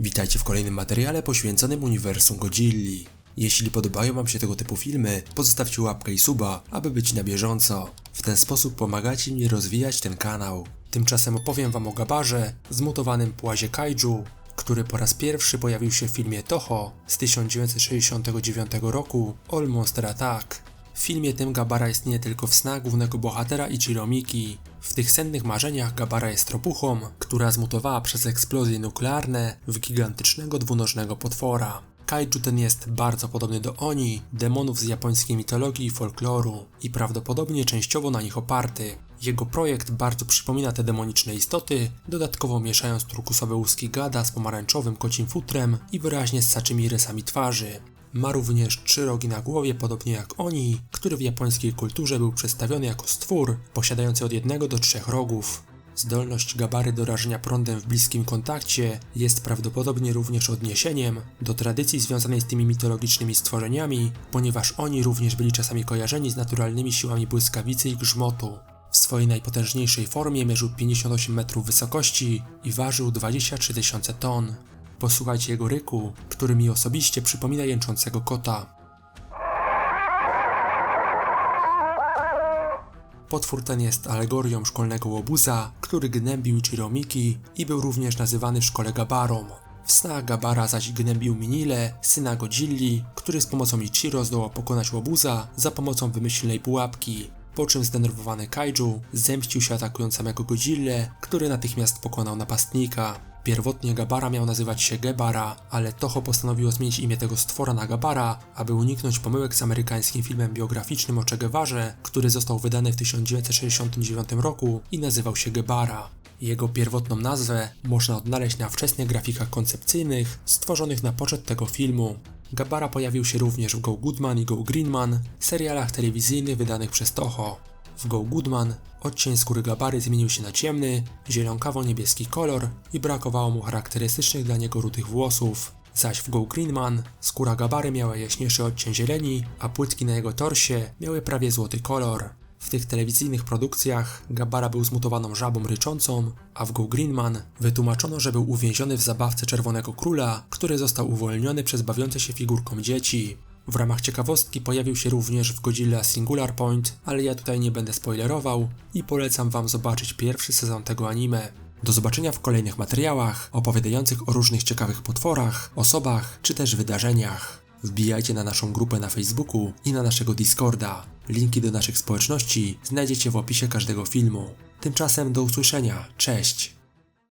Witajcie w kolejnym materiale poświęconym uniwersum Godzilli. Jeśli podobają Wam się tego typu filmy, pozostawcie łapkę i suba, aby być na bieżąco. W ten sposób pomagacie mi rozwijać ten kanał. Tymczasem opowiem Wam o Gabarze, zmutowanym płazie kaiju, który po raz pierwszy pojawił się w filmie Toho z 1969 roku All Monster Attack. W filmie tym Gabara istnieje tylko w snach głównego bohatera Ichiro Miki. W tych sennych marzeniach Gabara jest tropuchą, która zmutowała przez eksplozje nuklearne w gigantycznego dwunożnego potwora. Kaiju ten jest bardzo podobny do Oni, demonów z japońskiej mitologii i folkloru i prawdopodobnie częściowo na nich oparty. Jego projekt bardzo przypomina te demoniczne istoty, dodatkowo mieszając turkusowe łuski gada z pomarańczowym kocim futrem i wyraźnie ssaczymi rysami twarzy. Ma również trzy rogi na głowie, podobnie jak oni, który w japońskiej kulturze był przedstawiony jako stwór posiadający od jednego do trzech rogów. Zdolność Gabary do rażenia prądem w bliskim kontakcie jest prawdopodobnie również odniesieniem do tradycji związanej z tymi mitologicznymi stworzeniami, ponieważ oni również byli czasami kojarzeni z naturalnymi siłami błyskawicy i grzmotu. W swojej najpotężniejszej formie mierzył 58 metrów wysokości i ważył 23 tysiące ton. Posłuchajcie jego ryku, który mi osobiście przypomina jęczącego kota. Potwór ten jest alegorią szkolnego łobuza, który gnębił Chiromiki i był również nazywany w szkole Gabarą. W snach Gabara zaś gnębił Minile, syna Godzilli, który z pomocą Ichiro zdołał pokonać łobuza za pomocą wymyślnej pułapki. Po czym zdenerwowany kaiju zemścił się atakując samego Godzillę, który natychmiast pokonał napastnika. Pierwotnie Gabara miał nazywać się Gebara, ale Toho postanowiło zmienić imię tego stwora na Gabara, aby uniknąć pomyłek z amerykańskim filmem biograficznym o Che Guevarze, który został wydany w 1969 roku i nazywał się Gebara. Jego pierwotną nazwę można odnaleźć na wczesnych grafikach koncepcyjnych stworzonych na poczet tego filmu. Gabara pojawił się również w Go Goodman i Go Greenman, serialach telewizyjnych wydanych przez Toho. W Go Goodman odcień skóry Gabary zmienił się na ciemny, zielonkawo-niebieski kolor i brakowało mu charakterystycznych dla niego rudych włosów. Zaś w Go Greenman skóra Gabary miała jaśniejszy odcień zieleni, a płytki na jego torsie miały prawie złoty kolor. W tych telewizyjnych produkcjach Gabara był zmutowaną żabą ryczącą, a w Go Greenman wytłumaczono, że był uwięziony w zabawce Czerwonego Króla, który został uwolniony przez bawiące się figurką dzieci. W ramach ciekawostki pojawił się również w Godzilla Singular Point, ale ja tutaj nie będę spoilerował i polecam wam zobaczyć pierwszy sezon tego anime. Do zobaczenia w kolejnych materiałach opowiadających o różnych ciekawych potworach, osobach czy też wydarzeniach. Wbijajcie na naszą grupę na Facebooku i na naszego Discorda. Linki do naszych społeczności znajdziecie w opisie każdego filmu. Tymczasem do usłyszenia. Cześć!